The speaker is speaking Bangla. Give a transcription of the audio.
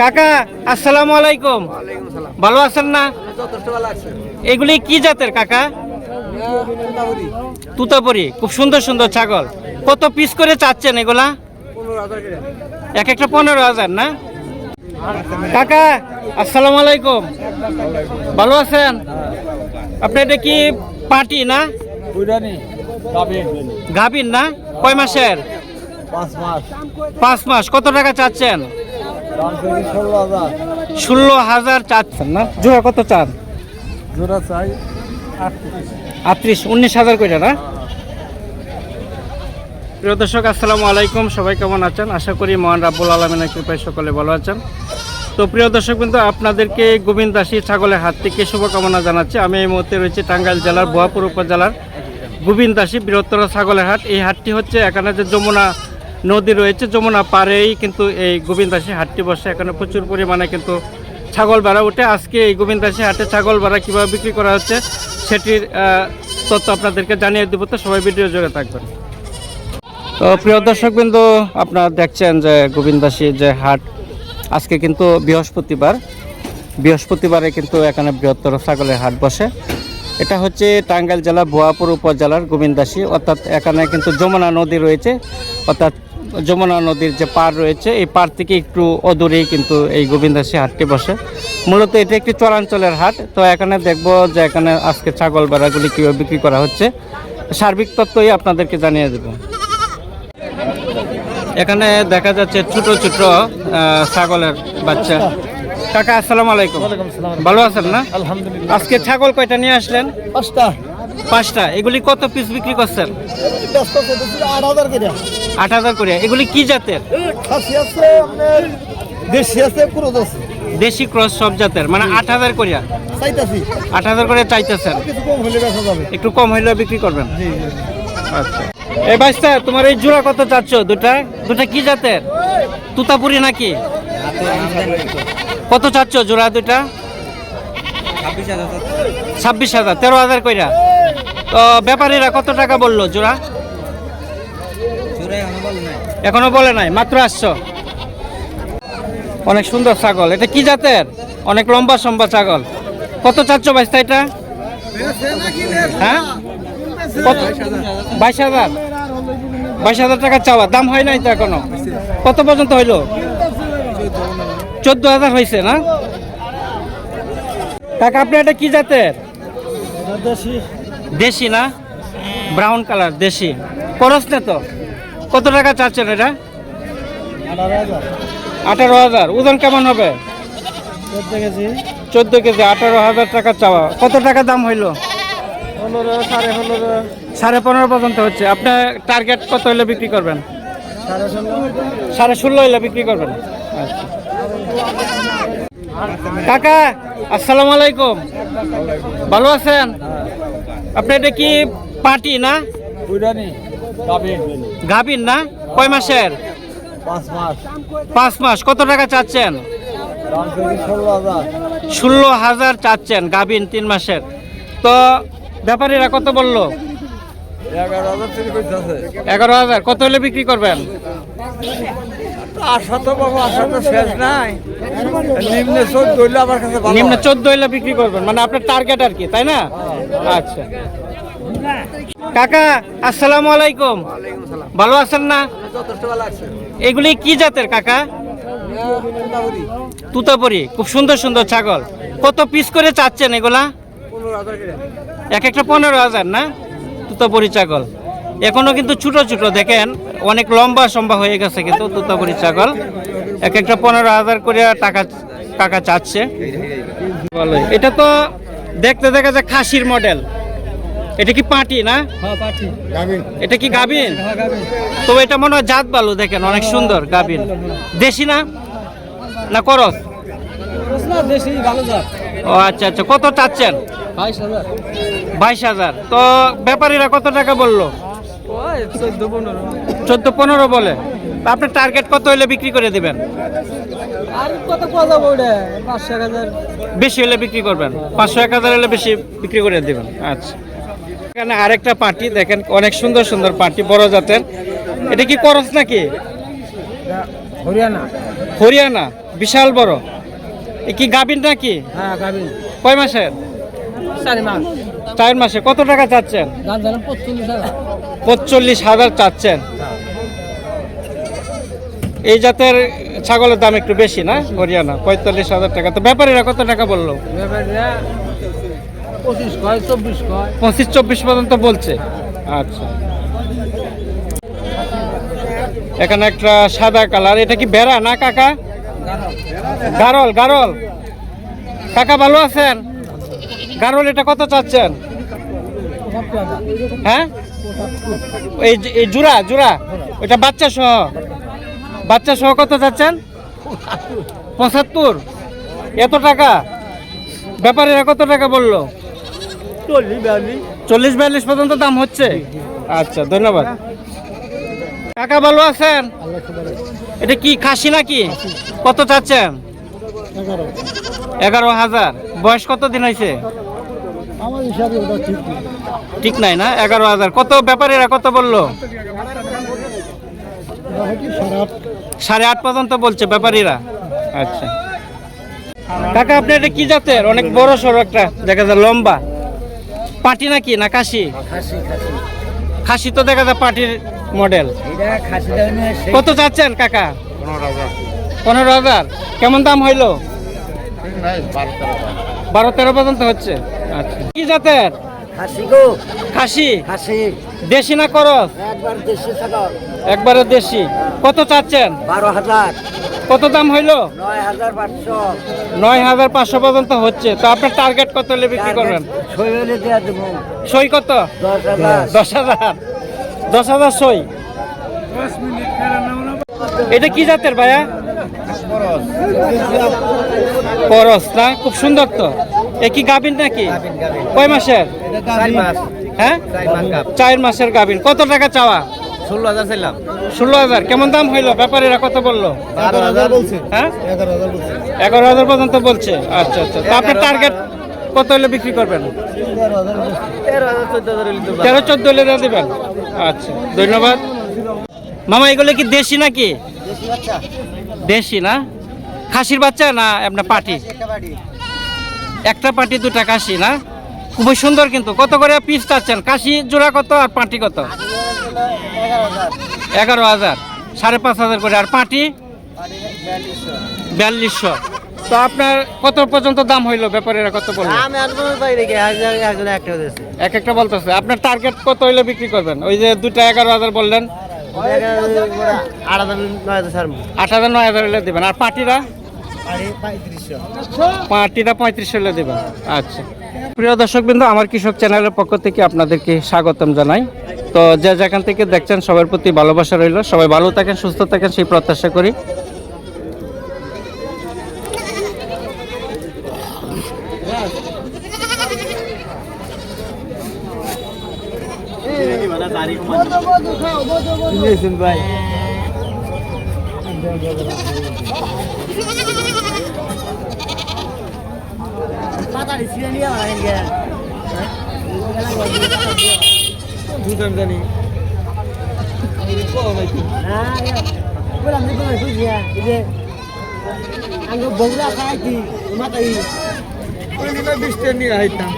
কাকা আসসালামু আলাইকুম। ভালো আছেন না? এগুলি কি জাতের কাকা? তুতাপুরি খুব সুন্দর সুন্দর ছাগল। কত পিস করে চাচ্ছেন এগুলা? এক একটা পনেরো হাজার না? কাকা আসসালামু আলাইকুম। ভালো আছেন? আপনি এটা কি পার্টি না? গাভিন না? কয় মাসের? পাঁচ মাস। কত টাকা চাচ্ছেন? ষোলো হাজার। চাচ্ছেন না? জোড়া কত চান জোড়া চাই আটত্রিশ। উনিশ হাজার করে না? প্রিয় দর্শক আসসালামু আলাইকুম। সবাই কেমন আছেন? আশা করি মহান রাব্বুল আলমিনের কৃপায় সকলে ভালো আছেন। তো প্রিয় দর্শক কিন্তু আপনাদেরকে গোবিন্দাসী ছাগলের হাত থেকে শুভকামনা জানাচ্ছি। আমি এই মুহূর্তে রয়েছে টাঙ্গাইল জেলার বোয়াপুর উপজেলার গোবিন্দাসী বৃহত্তর ছাগলের হাট। এই হাটটি হচ্ছে এখানে যে যমুনা নদী রয়েছে যমুনা পারেই কিন্তু এই গোবিন্দাসী হাটটি বসে এখানে প্রচুর পরিমাণে কিন্তু ছাগল ভাড়া ওঠে। আজকে এই গোবিন্দাসী হাটে ছাগল ভাড়া কীভাবে বিক্রি করা হচ্ছে সেটির তথ্য আপনাদেরকে জানিয়ে দেবো। তো সবাই ভিডিও জুড়ে থাকবেন। তো প্রিয় দর্শক বিন্দু আপনারা দেখছেন যে গোবিন্দাসী যে হাট, আজকে কিন্তু বৃহস্পতিবার। বৃহস্পতিবারে কিন্তু এখানে বৃহত্তর ছাগলের হাট বসে। এটা হচ্ছে টাঙ্গাইল জেলা ভুয়াপুর উপজেলার গোবিন্দাসী অর্থাৎ এখানে কিন্তু যমুনা নদী রয়েছে। অর্থাৎ যমুনা নদীর যে পার রয়েছে এই পার থেকে একটু অদূরেই কিন্তু এই গোবিন্দাসী হাটটি বসে। মূলত এটা একটি চরাঞ্চলের হাট। তো এখানে দেখব যে এখানে আজকে ছাগল বেড়াগুলি কীভাবে বিক্রি করা হচ্ছে। সার্বিক তথ্যই আপনাদেরকে জানিয়ে দেবো। এখানে দেখা যাচ্ছে ছোট ছোট ছাগলের বাচ্চা। কাকা আসসালামু আলাইকুম। ভালো আছেন না? আলহামদুলিল্লাহ। আজকে ছাগল কয়টা নিয়ে আসলেন? পাঁচটা। পাঁচটা। এগুলি কত পিস বিক্রি করছেন? আট হাজার করে। করে এগুলি কি জাতের? দেশি আছে পুরো আছে। দেশি ক্রস সব জাতের। মানে আট হাজার করিয়া? চাইতাছি। আট হাজার করে চাইতেছেন। একটু কম হইলেও বিক্রি করবেন। আচ্ছা। এই বাইস্তা তোমার এই জোড়া কত চাচ্ছ? দুটা? দুটা কি জাতের? তুতাপুরি নাকি? কত চাচ্ছ জোড়া দুটা? ছাব্বিশ হাজার। তেরো হাজার কইরা। তো ব্যাপারীরা কত টাকা বলল জোড়া? এখনও বলে নাই মাত্র আসছো। অনেক সুন্দর ছাগল। এটা কি জাতের? অনেক লম্বা সম্বা ছাগল। কত চাচ্ছ বাইস্তা এটা? হ্যাঁ? কত? বাইশ হাজার। বাইশ হাজার টাকা চাওয়া। দাম হয় নাই তো এখনও? কত পর্যন্ত হইল? চোদ্দ হাজার হয়েছে না? কাকা আপনি এটা কি জাতের? দেশি। না? ব্রাউন কালার দেশি। খরচ না তো? কত টাকা চাচ্ছেন এটা? আঠারো হাজার। ওজন কেমন হবে? চোদ্দ কেজি। আঠারো হাজার টাকা চাওয়া। কত টাকা দাম হইল? পনেরো সাড়ে পনেরো সাড়ে পনেরো পর্যন্ত হচ্ছে। আপনার টার্গেট কত হইলে বিক্রি করবেন? সাড়ে ষোলো হইলে বিক্রি করবেন। আচ্ছা। কাকা, আসসালামু আলাইকুম। ভালো আছেন? আপনি এটা কি পার্টি না? গাভীর। গাভিন না? কয় মাসের? পাঁচ মাস। কত টাকা চাচ্ছেন? ষোলো হাজার। চাচ্ছেন গাভিন তিন মাসের। তো ব্যাপারীরা কত বলল? এগারো হাজার কত হলে বিক্রি করবেন? আশা তো বাবু আশা তো শেষ নাই। নিম্নে চোদ্দ হইলে আমার কাছে নিম্ন চোদ্দ হইলে বিক্রি করবেন। মানে আপনার টার্গেট আর কি তাই না? আচ্ছা। কাকা আসসালামু আলাইকুম। ভালো আছেন না? এগুলি কি জাতের কাকা? তুতাপুরি। খুব সুন্দর সুন্দর ছাগল। কত পিস করে চাচ্ছেন এগুলা? এক একটা পনেরো হাজার না? তুতাপুরি ছাগল। এখনও কিন্তু ছোট ছোট দেখেন। অনেক লম্বা সম্বা হয়ে গেছে কিন্তু তুতাপুরি ছাগল। এক একটা পনেরো হাজার করে টাকা টাকা চাচ্ছে। এটা তো দেখতে দেখা যায় খাসির মডেল এটা কি পাটি না? হ্যাঁ পাঠি এটা কি গাবিন হ্যাঁ তো এটা মনে হয় জাত ভালো দেখেন অনেক সুন্দর গাবিন দেশি না? না করস? না দেশি ভালো যাক ও আচ্ছা আচ্ছা কত চাচ্ছেন? বাইশ হাজার। তো ব্যাপারীরা কত টাকা বলল? চোদ্দ পনেরো। বলে। তা আপনার টার্গেট কত হলে বিক্রি করে দিবেন? বেশি হলে বিক্রি করবেন? পাঁচশো এক হাজার হলে বেশি বিক্রি করে দিবেন। আচ্ছা। এখানে আরেকটা পার্টি দেখেন অনেক সুন্দর সুন্দর পার্টি বড় জাতের। এটা কি করস নাকি? হরিয়ানা। হরিয়ানা বিশাল বড়। এ কি গাবিন নাকি? হ্যাঁ গাবি কয় মাসের? চারি মাস। কত টাকা চাচ্ছেন? পঁচল্লিশ হাজার। চাচ্ছেন। এই জাতের ছাগলের দাম একটু বেশি না? হরিয়ানা পঁয়তাল্লিশ হাজার টাকা। তো ব্যাপারীরা কত টাকা বলল? পঁচিশ চব্বিশ পর্যন্ত বলছে। আচ্ছা। এখানে একটা সাদা কালার, এটা কি বেড়া না কাকা? গারল গারল। কাকা ভালো আছেন? গারল, এটা কত চাচ্ছেন? হ্যাঁ? এই জুরা জুরা। ওইটা বাচ্চা সহ বাচ্চা সহ কত চাচ্ছেন? পঁচাত্তর। এত টাকা? ব্যাপারীরা কত টাকা বলল? চল্লিশ বিয়াল্লিশ। পর্যন্ত দাম হচ্ছে? আচ্ছা ধন্যবাদ। কাকা ভালো আছেন? এটা কি খাসি নাকি? কত চাচ্ছেন? এগারো হাজার। বয়স কত দিন হয়েছে? ঠিক নাই না? এগারো হাজার। কত ব্যাপারীরা কত বলল? সাড়ে আট পর্যন্ত বলছে ব্যাপারীরা। আচ্ছা। কাকা আপনি এটা কি জাতের? অনেক বড় সড়ো একটা দেখা যায় লম্বা। পাটি নাকি না কাশি খাসি তো দেখা যায় পাটির মডেল কত চাচ্ছেন কাকা? পনেরো হাজার। কেমন দাম হইল? বারো তেরো পর্যন্ত হচ্ছে? আচ্ছা। কি জাতের? খাসি দেশি না করস? একবার একবারে দেশি। কত চাচ্ছেন? বারো হাজার। কত দাম হইল? নয় হাজার পাঁচশো। পর্যন্ত হচ্ছে। তো আপনার টার্গেট কত হলে বিক্রি করবেন? সই কত? দশ হাজার। দশ হাজার। সই? এটা কি জাতের ভাইয়া? করস না? খুব সুন্দর তো। এ কি গাবিন নাকি? কয় মাসের? মাস হ্যাঁ? চার চার মাসের গাবিন কত টাকা চাওয়া? ষোলো হাজার ছিলাম ষোলো হাজার কেমন দাম হইল? ব্যাপারীরা কত বলল? বারো হাজার বলছে। হ্যাঁ? এগারো হাজার পর্যন্ত বলছে। আচ্ছা আচ্ছা। তো আপনার টার্গেট কত হলে বিক্রি করবেন? তেরো চোদ্দ হলে দিয়ে দেবেন। আচ্ছা ধন্যবাদ। মামা এগুলো কি দেশি নাকি? দেশি না? খাসির বাচ্চা না আপনার পাটি? একটা পাটি দুটা কাশি না? খুবই সুন্দর কিন্তু। কত করে পিস চাচ্ছেন? কাশি জোড়া কত আর পাটি কত? এগারো হাজার। সাড়ে পাঁচ হাজার করে। আর পাটি? বিয়াল্লিশশো। তো আপনার কত পর্যন্ত দাম হইল? ব্যাপারীরা কত বলল? একটা এক একটা বলতেছে। আপনার টার্গেট কত হইলে বিক্রি করবেন? ওই যে দুটা এগারো হাজার বললেন। আট হাজার নয় হাজার হলে দেবেন। আর পাটিরা? পাটিটা পঁয়ত্রিশ হলে দেবেন। আচ্ছা। প্রিয় দর্শক বিন্দু আমার কৃষক চ্যানেলের পক্ষ থেকে আপনাদেরকে স্বাগতম জানাই। তো যে যেখান থেকে দেখছেন সবার প্রতি ভালোবাসা রইল। সবাই ভালো থাকেন, সুস্থ থাকেন, সেই প্রত্যাশা করি। ভাই দুজন জানি। বগুড়া খাইছি মাথায় বৃষ্টি নিয়ে আইতাম।